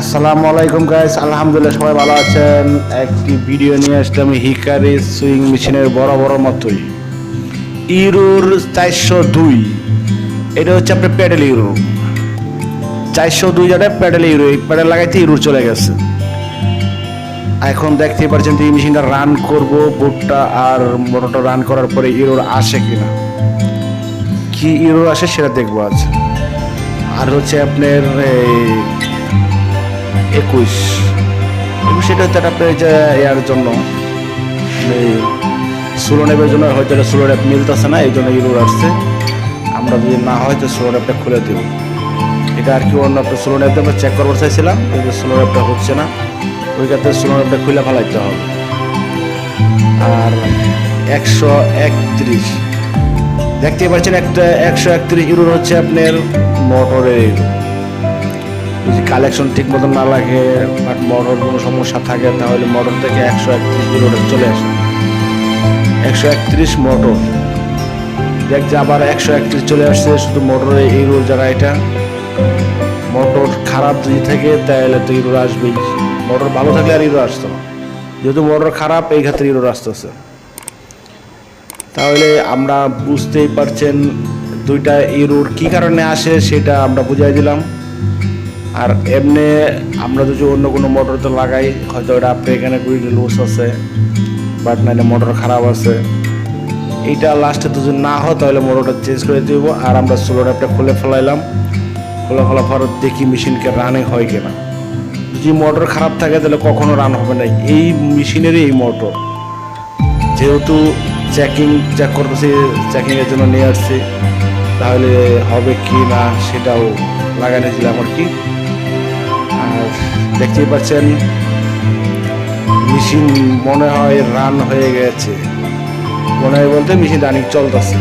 আসসালামু আলাইকুম গাইস আলহামদুলিল্লাহ সবাই ভালো আছেন। একটি ভিডিও নিয়ে আসলাম হিকারি সুইং মেশিনের বড় বড় মতোই। ইউরোর চারশো দুই। এটা হচ্ছে আপনার প্যাডেল ইউরো চারশো দুই জায়গায় প্যাডেল ইউরো এই প্যাডেল লাগাইতে ইউরো চলে গেছে। এখন পাচ্ছেন যে এই মেশিনটা রান করব বুটটা আর মোটরটা রান করার পরে ইউরোর আসে কিনা। কি ইউরো আসে সেটা দেখব আজ। আর হচ্ছে আপনার এই একুশ। একুশ এটা আপনার এই যে ইয়ার জন্য। এই সোলো নেবের জন্য হয়তো এটা সোলো র্যাপ মিলতেছে না এই জন্য ইউরো আসছে। আমরা যদি না হয় তো সোলো র্যাপটা খুলে দেবো। এটা আর কি অন্য একটা সোলো র্যাপটা আমরা চেক করবার চাইছিলাম, কিন্তু সোলো র্যাপটা হচ্ছে না। ওই ক্ষেত্রে সোলো র্যাপটা খুলে ফেলাইতে হবে। আর একশো একত্রিশ। দেখতেই পাচ্ছেন একটা একশো একত্রিশ ইউরো হচ্ছে আপনার মোটরের ইউরো যদি কালেকশন ঠিক মতন না লাগে বাট মোটর কোনো সমস্যা থাকে, তাহলে মোটর থেকে একশো একত্রিশ ইউরোটা চলে আসে। একশো একত্রিশ মোটর দেখ যে আবার একশো একত্রিশ চলে আসছে, শুধু মোটরের ইউরোর জায়গা এটা মোটর খারাপ যদি থাকে, তাহলে তো ইউরো আসবেই। মোটর ভালো থাকলে আর ইউরো আসতো না। যেহেতু মোটর খারাপ, এই ক্ষেত্রে ইউরো আসতেছে। তাহলে আমরা বুঝতেই পারছেন দুইটা ইউরোর কি কারণে আসে, সেটা আমরা বুঝাই দিলাম। আর এমনি আমরা যদি অন্য কোনো মোটর তো লাগাই, হয়তো ওটা আপনি এখানে কুড়িটি লুজ আছে বাট নাহলে মোটর খারাপ আছে। এইটা লাস্টে যদি না হয়, তাহলে মোটরটা চেঞ্জ করে দিব আর আমরা সোলো অ্যাপটা খুলে ফেলাইলাম। খুলে ফেলা পর দেখি মেশিনকে রানে হয় কিনা। যদি মোটর খারাপ থাকে, তাহলে কখনো রান হবে না। এই মেশিনেরই এই মোটর যেহেতু চেকিং চেক করতেছি চেকিংয়ের জন্য নিয়ে আসছি, তাহলে হবে কি না, সেটাও লাগাইছিলাম আর কি আর দেখতেই পাচ্ছেন, মেশিন মনে হয় রান হয়ে গেছে। মনে হয় বলতে মেশিন রানিং চলতেছে।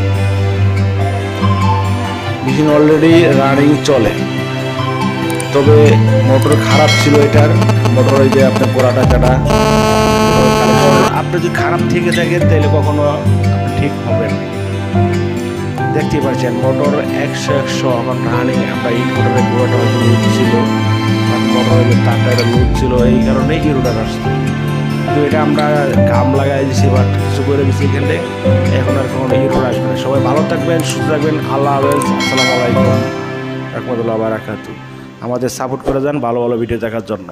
মেশিন অলরেডি রানিং চলে। তবে মোটর খারাপ ছিল এটার। মোটর ওই যে আপনার পোড়াটা চাটা। আপনি যদি খারাপ থেকে থাকেন, তাহলে কখনো ঠিক হবেন না। দেখতেই পাচ্ছেন মোটর একশো একশো আমার রানিং আমরা ইনভার্টারের হয়তো ছিল। এই কারণে ইরোটার আসছে কিন্তু এটা আমরা ঘাম বাট এখানে আর সবাই ভালো থাকবেন সুস্থ থাকবেন আল্লাহ হাফেজ রহমতুল্লাহ আমাদের সাপোর্ট করে যান ভালো ভালো ভিডিও দেখার জন্য